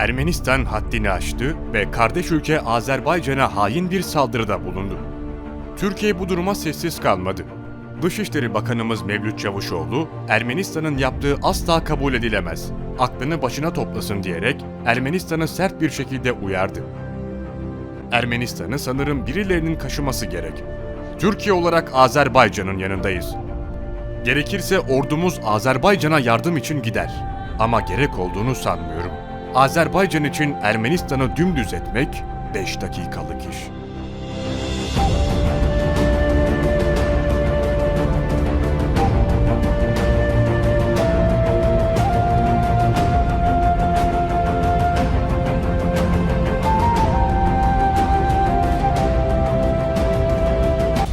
Ermenistan haddini aştı ve kardeş ülke Azerbaycan'a hain bir saldırıda bulundu. Türkiye bu duruma sessiz kalmadı. Dışişleri Bakanımız Mevlüt Çavuşoğlu, Ermenistan'ın yaptığı asla kabul edilemez, aklını başına toplasın diyerek Ermenistan'ı sert bir şekilde uyardı. Ermenistan'ı sanırım birilerinin kaşıması gerek. Türkiye olarak Azerbaycan'ın yanındayız. Gerekirse ordumuz Azerbaycan'a yardım için gider. Ama gerek olduğunu sanmıyorum. Azerbaycan için Ermenistan'ı dümdüz etmek 5 dakikalık iş.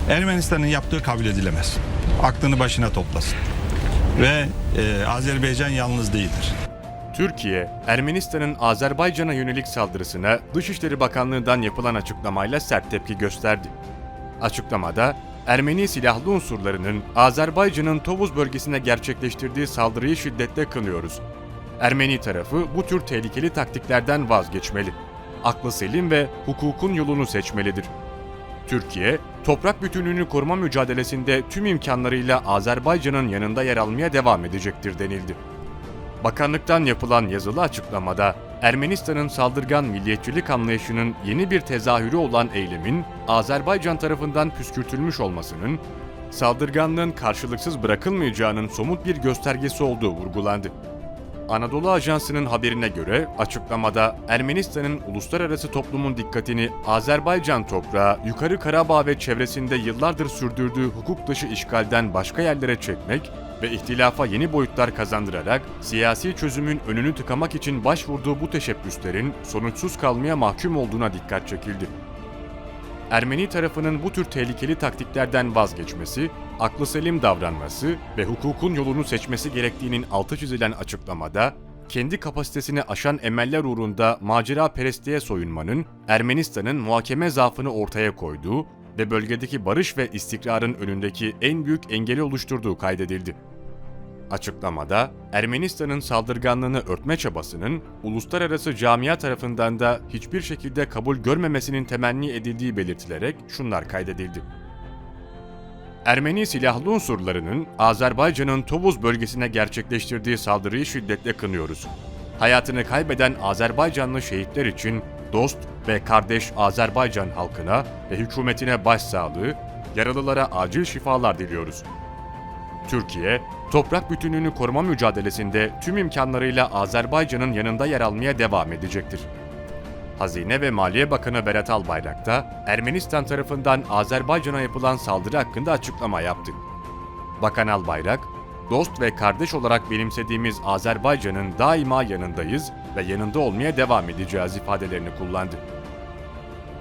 Ermenistan'ın yaptığı kabul edilemez. Aklını başına toplasın. Ve e, Azerbaycan yalnız değildir. Türkiye, Ermenistan'ın Azerbaycan'a yönelik saldırısına Dışişleri Bakanlığı'ndan yapılan açıklamayla sert tepki gösterdi. Açıklamada, Ermeni silahlı unsurlarının Azerbaycan'ın Tovuz bölgesine gerçekleştirdiği saldırıyı şiddetle kınıyoruz. Ermeni tarafı bu tür tehlikeli taktiklerden vazgeçmeli. Aklı selim ve hukukun yolunu seçmelidir. Türkiye, toprak bütünlüğünü koruma mücadelesinde tüm imkanlarıyla Azerbaycan'ın yanında yer almaya devam edecektir denildi. Bakanlıktan yapılan yazılı açıklamada Ermenistan'ın saldırgan milliyetçilik anlayışının yeni bir tezahürü olan eylemin Azerbaycan tarafından püskürtülmüş olmasının saldırganlığın karşılıksız bırakılmayacağının somut bir göstergesi olduğu vurgulandı. Anadolu Ajansı'nın haberine göre açıklamada Ermenistan'ın uluslararası toplumun dikkatini Azerbaycan toprağı, Yukarı Karabağ ve çevresinde yıllardır sürdürdüğü hukuk dışı işgalden başka yerlere çekmek ve ihtilafa yeni boyutlar kazandırarak siyasi çözümün önünü tıkamak için başvurduğu bu teşebbüslerin sonuçsuz kalmaya mahkum olduğuna dikkat çekildi. Ermeni tarafının bu tür tehlikeli taktiklerden vazgeçmesi, aklı selim davranması ve hukukun yolunu seçmesi gerektiğinin altı çizilen açıklamada, kendi kapasitesini aşan emeller uğrunda macera perestliğe soyunmanın Ermenistan'ın muhakeme zaafını ortaya koyduğu ve bölgedeki barış ve istikrarın önündeki en büyük engeli oluşturduğu kaydedildi. Açıklamada, Ermenistan'ın saldırganlığını örtme çabasının uluslararası camia tarafından da hiçbir şekilde kabul görmemesinin temenni edildiği belirtilerek şunlar kaydedildi. Ermeni silahlı unsurlarının Azerbaycan'ın Tovuz bölgesine gerçekleştirdiği saldırıyı şiddetle kınıyoruz. Hayatını kaybeden Azerbaycanlı şehitler için dost ve kardeş Azerbaycan halkına ve hükümetine başsağlığı, yaralılara acil şifalar diliyoruz. Türkiye, toprak bütünlüğünü koruma mücadelesinde tüm imkanlarıyla Azerbaycan'ın yanında yer almaya devam edecektir. Hazine ve Maliye Bakanı Berat Albayrak da Ermenistan tarafından Azerbaycan'a yapılan saldırı hakkında açıklama yaptı. Bakan Albayrak, dost ve kardeş olarak benimsediğimiz Azerbaycan'ın daima yanındayız ve yanında olmaya devam edeceğiz ifadelerini kullandı.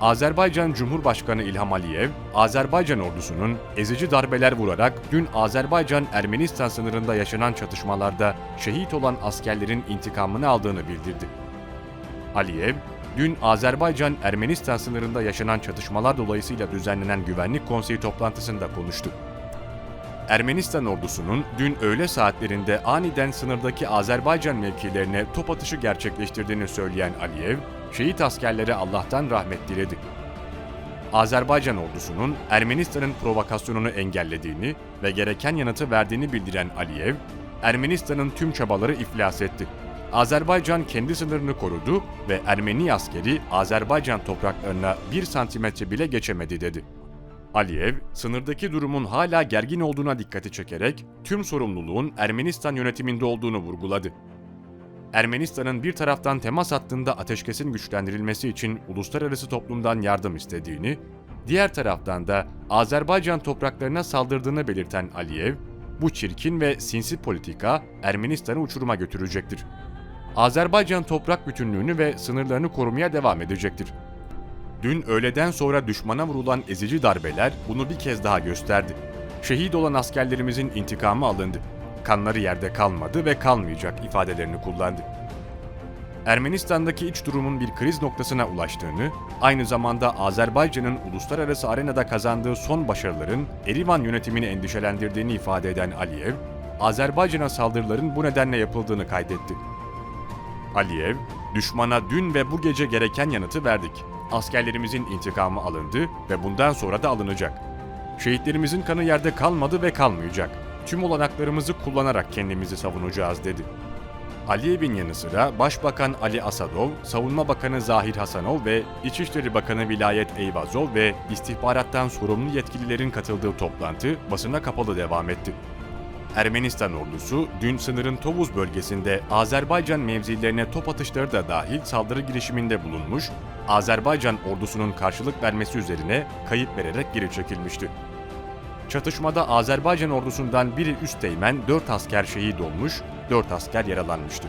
Azerbaycan Cumhurbaşkanı İlham Aliyev, Azerbaycan ordusunun ezici darbeler vurarak dün Azerbaycan-Ermenistan sınırında yaşanan çatışmalarda şehit olan askerlerin intikamını aldığını bildirdi. Aliyev, dün Azerbaycan-Ermenistan sınırında yaşanan çatışmalar dolayısıyla düzenlenen Güvenlik Konseyi toplantısında konuştu. Ermenistan ordusunun dün öğle saatlerinde aniden sınırdaki Azerbaycan mevkilerine top atışı gerçekleştirdiğini söyleyen Aliyev, şehit askerlere Allah'tan rahmet diledi. Azerbaycan ordusunun Ermenistan'ın provokasyonunu engellediğini ve gereken yanıtı verdiğini bildiren Aliyev, Ermenistan'ın tüm çabaları iflas etti. Azerbaycan kendi sınırını korudu ve Ermeni askeri Azerbaycan topraklarına bir santimetre bile geçemedi dedi. Aliyev, sınırdaki durumun hala gergin olduğuna dikkati çekerek tüm sorumluluğun Ermenistan yönetiminde olduğunu vurguladı. Ermenistan'ın bir taraftan temas hattında ateşkesin güçlendirilmesi için uluslararası toplumdan yardım istediğini, diğer taraftan da Azerbaycan topraklarına saldırdığını belirten Aliyev, bu çirkin ve sinsi politika Ermenistan'ı uçuruma götürecektir. Azerbaycan toprak bütünlüğünü ve sınırlarını korumaya devam edecektir. Dün öğleden sonra düşmana vurulan ezici darbeler bunu bir kez daha gösterdi. Şehit olan askerlerimizin intikamı alındı. Kanları yerde kalmadı ve kalmayacak ifadelerini kullandı. Ermenistan'daki iç durumun bir kriz noktasına ulaştığını, aynı zamanda Azerbaycan'ın uluslararası arenada kazandığı son başarıların Erivan yönetimini endişelendirdiğini ifade eden Aliyev, Azerbaycan'a saldırıların bu nedenle yapıldığını kaydetti. Aliyev, düşmana dün ve bu gece gereken yanıtı verdik. Askerlerimizin intikamı alındı ve bundan sonra da alınacak. Şehitlerimizin kanı yerde kalmadı ve kalmayacak. Tüm olanaklarımızı kullanarak kendimizi savunacağız dedi. Aliyev'in yanı sıra Başbakan Ali Asadov, Savunma Bakanı Zahir Hasanov ve İçişleri Bakanı Vilayet Eyvazov ve istihbarattan sorumlu yetkililerin katıldığı toplantı basına kapalı devam etti. Ermenistan ordusu dün sınırın Tovuz bölgesinde Azerbaycan mevzilerine top atışları da dahil saldırı girişiminde bulunmuş, Azerbaycan ordusunun karşılık vermesi üzerine kayıp vererek geri çekilmişti. Çatışmada Azerbaycan ordusundan biri üsteğmen 4 asker şehit olmuş, 4 asker yaralanmıştı.